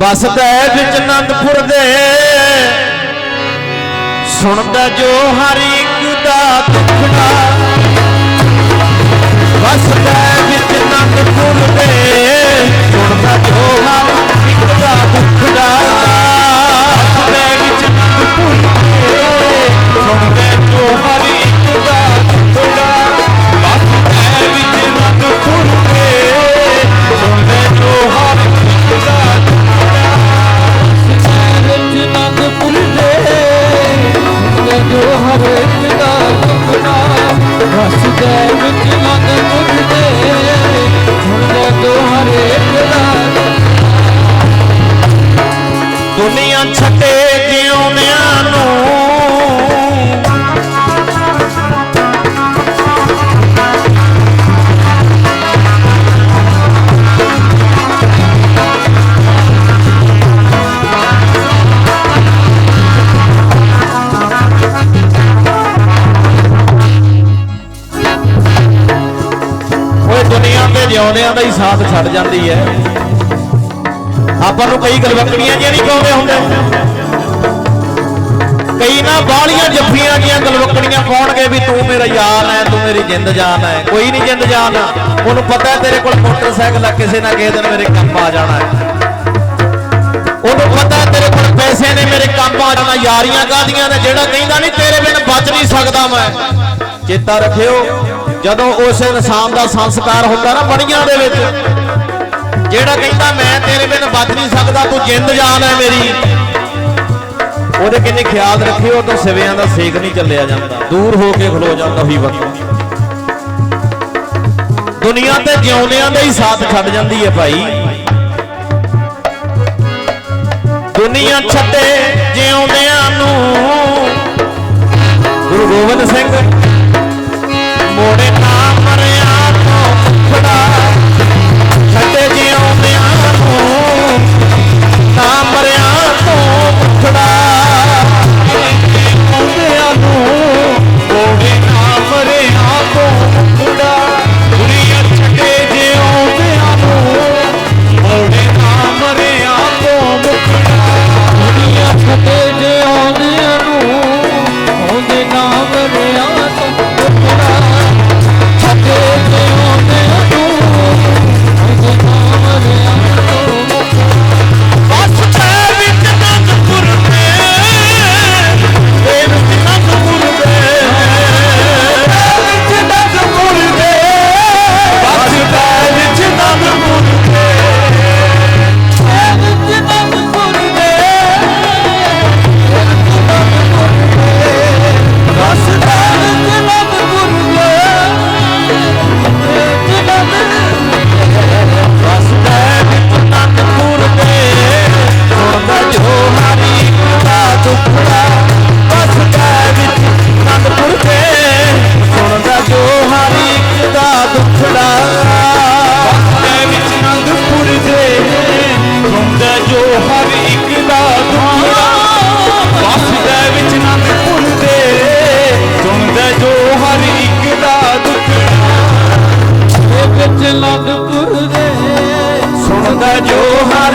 ਬਸਦਾ ਵਿੱਚ ਅਨੰਦਪੁਰ ਦੇ। ਸੁਣਦਾ ਜੋ ਹਰ ਇੱਕ ਦਾ ਦੁੱਖੜਾ ਵਸਦਾ ਵਿੱਚ ਆਨੰਦਪੁਰ ਦੇ। ਜੋ ਹਰ ਇੱਕ ਵਸਦਾ ਦੁਨੀਆ ਦਾ ਹੀ ਸਾਥ ਛੱਡ ਜਾਂਦੀ ਹੈ। ਆਪਾਂ ਨੂੰ ਕਈ ਗਲਵਕੜੀਆਂ ਜਿਹੀਆਂ ਨਹੀਂ ਪਾਉਂਦੇ ਹੁੰਦੇ। ਕਈ ਨਾ ਬਾਲੀਆਂ ਜੱਫੀਆਂ ਜੀਆਂ ਗਲਵਕੜੀਆਂ ਪਾਉਣਗੇ ਵੀ ਤੂੰ ਮੇਰਾ ਯਾਰ ਹੈ ਤੂੰ ਮੇਰੀ ਜਿੰਦ ਜਾਨ ਹੈ ਕੋਈ ਨਹੀਂ ਜਿੰਦ ਜਾਨ। ਉਹਨੂੰ ਪਤਾ ਹੈ ਤੇਰੇ ਕੋਲ ਮੋਟਰਸਾਈਕਲ ਆ, ਕਿਸੇ ਨਾ ਕਿਸੇ ਦਿਨ ਮੇਰੇ ਕੰਮ ਆ ਜਾਣਾ ਹੈ। ਉਹਨੂੰ ਪਤਾ ਹੈ ਤੇਰੇ ਕੋਲ ਪੈਸੇ ਨੇ, ਮੇਰੇ ਕੰਮ ਆ ਜਾਣਾ। ਯਾਰੀਆਂ ਕਾਦੀਆਂ ਨੇ, ਜਿਹੜਾ ਕਹਿੰਦਾ ਨਹੀਂ, ਤੇਰੇ ਬਿਨ ਬਚ ਨਹੀਂ ਸਕਦਾ ਮੈਂ। ਚੇਤਾ ਰੱਖਿਓ। ਜਦੋਂ ਉਸ ਇਨਸਾਨ ਦਾ ਸੰਸਕਾਰ ਹੁੰਦਾ ਨਾ ਬਣੀਆਂ ਦੇ ਵਿੱਚ, ਜਿਹੜਾ ਕਹਿੰਦਾ, ਮੈਂ ਤੇਰੇ ਬਿਨ ਬਚ ਨਹੀਂ ਸਕਦਾ, ਤੂੰ ਜਿੰਦ ਜਾਨ ਹੈ ਮੇਰੀ। ਉਹਦੇ ਕਿੰਨੇ ਖਿਆਲ ਰੱਖਿਓ ਤਾਂ ਸਿਵਿਆਂ ਦਾ ਸੇਕ ਨਹੀਂ ਚੱਲਿਆ ਜਾਂਦਾ। ਦੂਰ ਹੋ ਕੇ ਖਲੋ ਜਾਂਦਾ ਉਹੀ ਵਕਤ। ਦੁਨੀਆ ਤੇ ਜਿਉਂਦਿਆਂ ਦਾ ਹੀ ਸਾਥ ਛੱਡ ਜਾਂਦੀ ਹੈ ਭਾਈ। ਦੁਨੀਆ ਛੱਡੇ ਜਿਉਂਦਿਆਂ ਨੂੰ। ਗੁਰੂ ਗੋਬਿੰਦ ਸਿੰਘ ਜੋ ਹਰ ਇੱਕ ਦਾ ਦੁੱਖੜਾ ਬਸ ਦੇ ਵਿੱਚ ਨੰਦਪੁਰ ਦੇ ਸੁਣਦਾ ਜੋ ਹਰ ਇੱਕ ਦਾ ਦੁੱਖੜਾ ਦੇ ਵਿੱਚ ਨੰਦਪੁਰ ਦੇ ਸੁਣਦਾ ਜੋ ਹਰ